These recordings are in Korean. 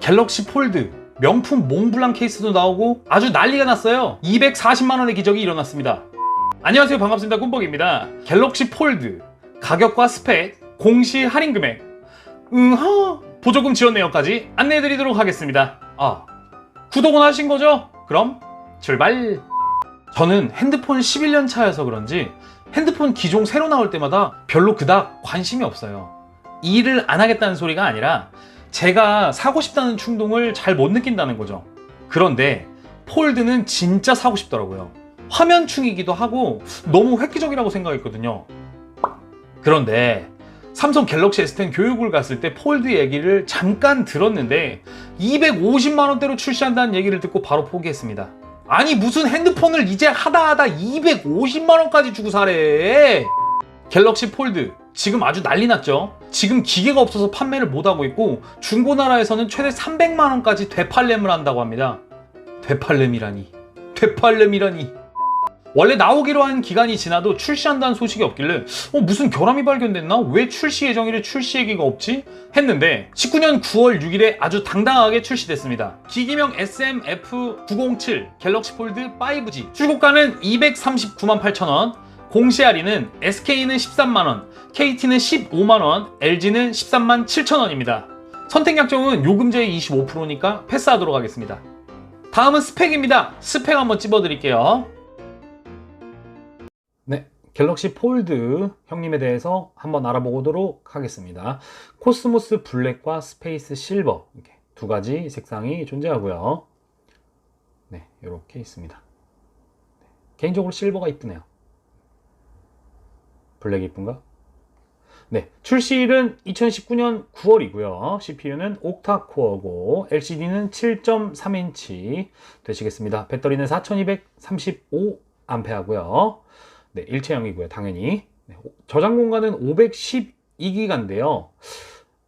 갤럭시 폴드 명품 몽블랑 케이스도 나오고 아주 난리가 났어요. 240만원의 기적이 일어났습니다. 안녕하세요. 반갑습니다. 꿈벅입니다. 갤럭시 폴드 가격과 스펙 공시 할인 금액. 응하! 보조금 지원 내역까지 안내해드리도록 하겠습니다. 아 구독은 하신 거죠? 그럼 출발! 저는 핸드폰 11년 차여서 그런지 핸드폰 기종 새로 나올 때마다 별로 그닥 관심이 없어요. 일을 안 하겠다는 소리가 아니라 제가 사고 싶다는 충동을 잘 못 느낀다는 거죠. 그런데 폴드는 진짜 사고 싶더라고요. 화면충이기도 하고 너무 획기적이라고 생각했거든요. 그런데 삼성 갤럭시 S10 교육을 갔을 때 폴드 얘기를 잠깐 들었는데 250만원대로 출시한다는 얘기를 듣고 바로 포기했습니다. 아니 무슨 핸드폰을 이제 하다 하다 250만원까지 주고 사래. 갤럭시 폴드 지금 아주 난리 났죠. 지금 기계가 없어서 판매를 못하고 있고 중고나라에서는 최대 300만 원까지 되팔렘을 한다고 합니다. 되팔렘이라니. 되팔렘이라니. 원래 나오기로 한 기간이 지나도 출시한다는 소식이 없길래 어, 무슨 결함이 발견됐나? 왜 출시 예정일에 출시 얘기가 없지? 했는데 19년 9월 6일에 아주 당당하게 출시됐습니다. 기기명 SMF907 갤럭시 폴드 5G 출고가는 239만 8천원 공시 할인은 SK는 13만원, KT는 15만원, LG는 13만 7천원입니다. 선택 약정은 요금제의 25%니까 패스하도록 하겠습니다. 다음은 스펙입니다. 스펙 한번 찝어드릴게요. 네, 갤럭시 폴드 형님에 대해서 한번 알아보도록 하겠습니다. 코스모스 블랙과 스페이스 실버 이렇게 두 가지 색상이 존재하고요. 네, 이렇게 있습니다. 네, 개인적으로 실버가 이쁘네요. 블랙이 이쁜가? 네, 출시일은 2019년 9월이고요. CPU는 옥타코어고 LCD는 7.3인치 되시겠습니다. 배터리는 4235A고요. 네, 일체형이고요. 당연히. 네, 저장 공간은 512기가인데요.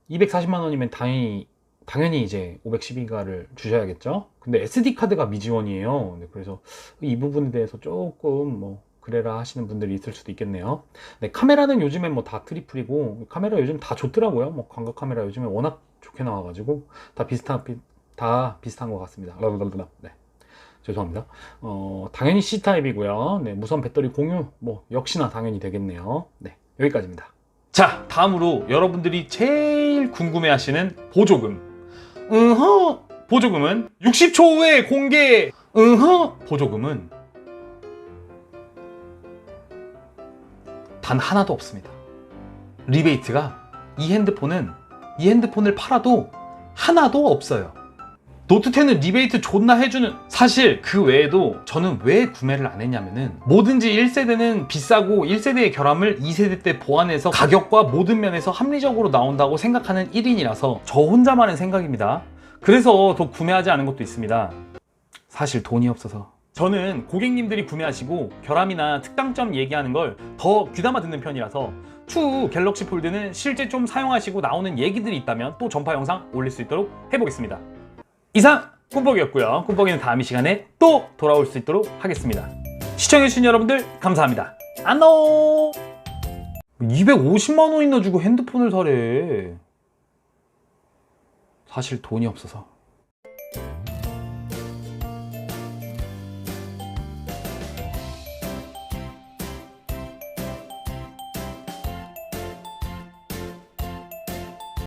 240만 원이면 당연히 당연히 이제 512기가를 주셔야겠죠. 근데 SD 카드가 미지원이에요. 네, 그래서 이 부분에 대해서 조금 뭐 그래라 하시는 분들이 있을 수도 있겠네요. 네, 카메라는 요즘엔 뭐다 트리플이고 카메라 요즘 다 좋더라고요. 뭐 광각 카메라 요즘에 워낙 좋게 나와가지고 다 비슷한 비- 다 비슷한 것 같습니다. 랄랄랄라. 네. 죄송합니다. 어, 당연히 C 타입이고요. 네, 무선 배터리 공유 뭐 역시나 당연히 되겠네요. 네, 여기까지입니다. 자, 다음으로 여러분들이 제일 궁금해하시는 보조금. 응허 보조금은 60초 후에 공개. 응허 보조금은 단 하나도 없습니다. 리베이트가 이 핸드폰은 이 핸드폰을 팔아도 하나도 없어요. 노트 10은 리베이트 존나 해주는 사실 그 외에도 저는 왜 구매를 안 했냐면은 뭐든지 1세대는 비싸고 1세대의 결함을 2세대 때 보완해서 가격과 모든 면에서 합리적으로 나온다고 생각하는 1인이라서 저 혼자만의 생각입니다. 그래서 더 구매하지 않은 것도 있습니다. 사실 돈이 없어서 저는 고객님들이 구매하시고 결함이나 특장점 얘기하는 걸 더 귀담아 듣는 편이라서 추후 갤럭시 폴드는 실제 좀 사용하시고 나오는 얘기들이 있다면 또 전파 영상 올릴 수 있도록 해보겠습니다. 이상 꿈뻑이었고요. 꿈뻑이는 다음 이 시간에 또 돌아올 수 있도록 하겠습니다. 시청해주신 여러분들 감사합니다. 안녕! 250만 원이나 주고 핸드폰을 사래. 사실 돈이 없어서.